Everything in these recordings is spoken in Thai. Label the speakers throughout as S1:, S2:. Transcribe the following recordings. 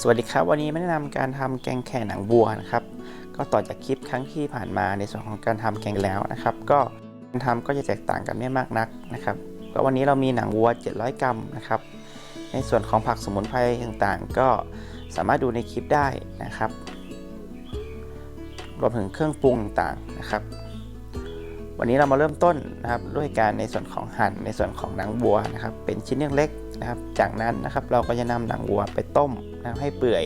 S1: สวัสดีครับ วันนี้มาแนะนำการทำแกงแข่หนังวัวนะครับ ก็ต่อจากคลิปครั้งที่ผ่านมาในส่วนของการทำแกงแล้วนะครับ ก็การทำก็จะแตกต่างกันไม่มากนักนะครับก็วันนี้เรามีหนังวัว 700 กรัมนะครับ ในส่วนของผักสมุนไพรต่างๆ ก็สามารถดูในคลิปได้นะครับ รวมถึงเครื่องปรุงต่างๆนะครับ วันนี้เรามาเริ่มต้นนะครับด้วยการในส่วนของหั่นในส่วนของหนังวัวนะครับ เป็นชิ้นเล็กๆนะครับ จากนั้นนะครับเราก็จะนำหนังวัวไปต้มนะครับให้เปื่อย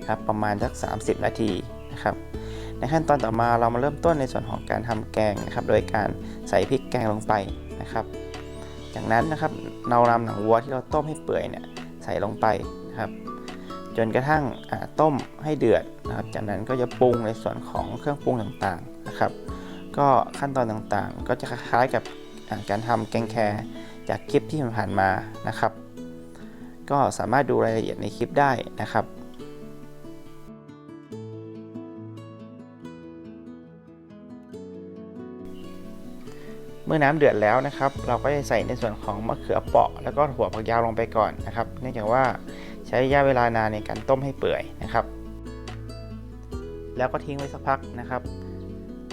S1: นะครับประมาณสัก 30 นาทีนะครับ ในขั้นตอนต่อมาเรามาเริ่มต้นในส่วนของการทำแกงนะครับ โดยการใส่พริกแกงลงไปนะครับ จากนั้นนะครับเรานำหนังวัวที่เราต้มให้เปื่อยเนี่ยใส่ลงไปนะครับ จนกระทั่งต้มให้เดือดนะครับ จากนั้นก็จะปรุงในส่วนของเครื่องปรุงต่างๆนะครับ ก็ขั้นตอนต่างๆ ก็จะคล้ายๆกับการทำแกงแครจากคลิปที่ผ่านมานะครับ ก็สามารถดูรายละเอียดในคลิปได้นะครับเมื่อน้ำเดือดแล้วนะครับ เราก็จะใส่ในส่วนของมะเขือเปราะแล้วก็หัวผักยาวลงไปก่อนนะครับ เนื่องจากว่าใช้ระยะเวลานานในการต้มให้เปื่อยนะครับ แล้วก็ทิ้งไว้สักพักนะครับ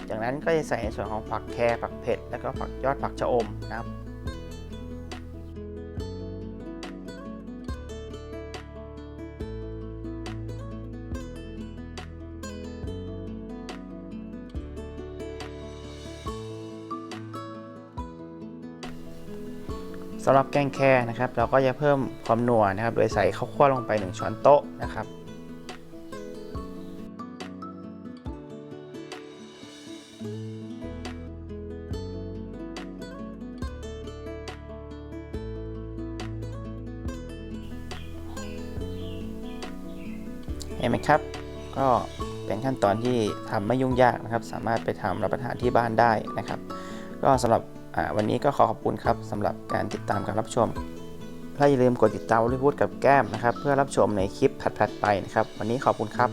S1: จากนั้นก็จะใส่ในส่วนของผักแครผักเผ็ด แล้วก็ผักยอดผักชะอมนะครับำหรับแกงแครนะครับ เราก็จะเพิ่มความนัวนะครับ โดยใส่ข้าวคั่วลงไป 1 ช้อนโต๊ะนะครับเห็นไหมครับ ก็เป็นขั้นตอนที่ทำไม่ยุ่งยากนะครับ สามารถไปทำรับประทานที่บ้านได้นะครับ ก็สำหรับ วันนี้ก็ขอขอบคุณครับสำหรับการติดตามการรับชมถ้าอย่าลืมกดติดตามวอลลีวูดกับแก้มนะครับ เพื่อรับชมในคลิปถัดๆไปนะครับ วันนี้ขอบคุณครับ